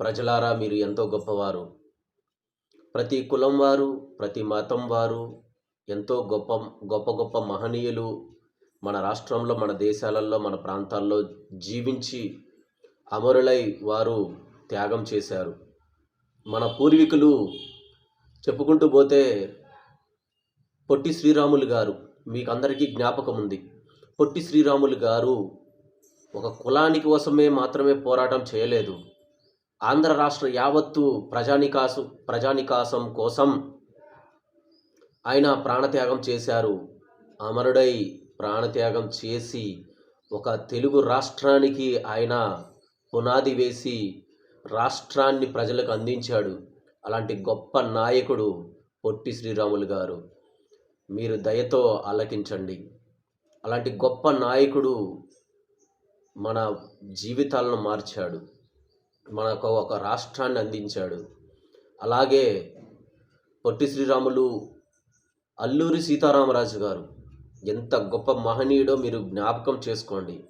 ప్రజలారా మీరు ఎంతో గొప్పవారు. ప్రతి కులం వారు ప్రతి మతం వారు ఎంతో గొప్ప గొప్ప గొప్ప మహనీయులు మన రాష్ట్రంలో మన దేశాలలో మన ప్రాంతాల్లో జీవించి అమరులై వారు త్యాగం చేశారు. మన పూర్వీకులు చెప్పుకుంటూ పోతే పొట్టి శ్రీరాములు గారు మీకు అందరికీ జ్ఞాపకం ఉంది. పొట్టి శ్రీరాములు గారు ఒక కులానికి కోసమే మాత్రమే పోరాటం చేయలేదు. ఆంధ్ర రాష్ట్ర యావత్తు ప్రజానికాసు ప్రజానికాసం కోసం ఆయన ప్రాణత్యాగం చేశారు. అమరుడై ప్రాణత్యాగం చేసి ఒక తెలుగు రాష్ట్రానికి ఆయన పునాది వేసి రాష్ట్రాన్ని ప్రజలకు అందించాడు. అలాంటి గొప్ప నాయకుడు పొట్టి శ్రీరాములు గారు. మీరు దయతో ఆలకించండి. అలాంటి గొప్ప నాయకుడు మన జీవితాలను మార్చాడు. మనకు ఒక రాష్ట్రాన్ని అందించాడు. అలాగే పొట్టి శ్రీరాములు అల్లూరి సీతారామరాజు గారు ఎంత గొప్ప మహనీయుడో మీరు జ్ఞాపకం చేసుకోండి.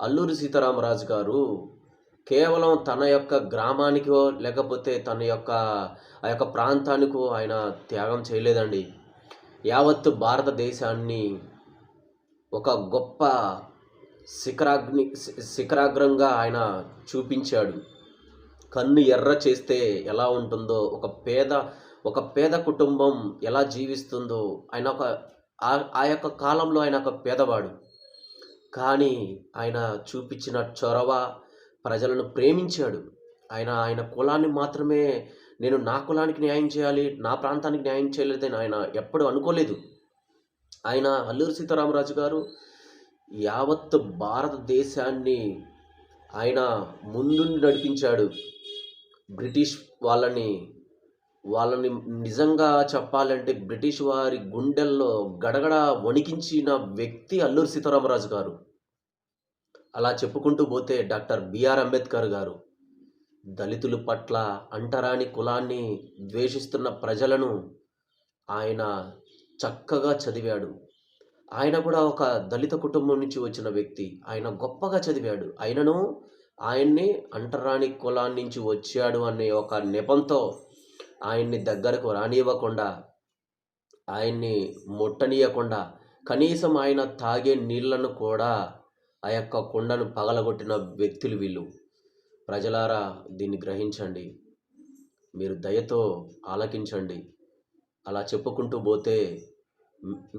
అల్లూరి సీతారామరాజు గారు కేవలం తన యొక్క గ్రామానికో లేకపోతే తన యొక్క ఆ యొక్క ప్రాంతానికో ఆయన త్యాగం చేయలేదండి. యావత్తు భారతదేశాన్ని ఒక గొప్ప శిఖరాగ్ని శిఖరాగ్రంగా ఆయన చూపించాడు. కన్ను ఎర్ర చేస్తే ఎలా ఉంటుందో ఒక పేద ఒక పేద కుటుంబం ఎలా జీవిస్తుందో ఆయన ఒక ఆ- ఆ యొక్క కాలంలో ఆయన ఒక పేదవాడు. కానీ ఆయన చూపించిన చొరవ ప్రజలను ప్రేమించాడు. ఆయన ఆయన కులాన్ని మాత్రమే నేను నా కులానికి న్యాయం చేయాలి నా ప్రాంతానికి న్యాయం చేయలేదని ఆయన ఎప్పుడు అనుకోలేదు. ఆయన అల్లూరు సీతారామరాజు గారు యావత్ భారతదేశాన్ని ఆయన ముందుండి నడిపించాడు. బ్రిటిష్ వాళ్ళని వాళ్ళని నిజంగా చెప్పాలంటే బ్రిటిష్ వారి గుండెల్లో గడగడ వణికించిన వ్యక్తి అల్లూరి సీతారామరాజు గారు. అలా చెప్పుకుంటూ పోతే డాక్టర్ బిఆర్ అంబేద్కర్ గారు దళితుల పట్ల అంటరాని కులాన్ని ద్వేషిస్తున్న ప్రజలను ఆయన చక్కగా చదివాడు. ఆయన కూడా ఒక దళిత కుటుంబం నుంచి వచ్చిన వ్యక్తి. ఆయన గొప్పగా చదివాడు. ఆయనను ఆయన్ని అంటరాని కులాన్ని నుంచి వచ్చాడు అనే ఒక నెపంతో ఆయన్ని దగ్గరకు రానివ్వకుండా ఆయన్ని ముట్టనీయకుండా కనీసం ఆయన తాగే నీళ్ళను కూడా ఆ యొక్క కుండను పగలగొట్టిన వ్యక్తులు వీళ్ళు. ప్రజలారా దీన్ని గ్రహించండి. మీరు దయతో ఆలకించండి. అలా చెప్పుకుంటూ పోతే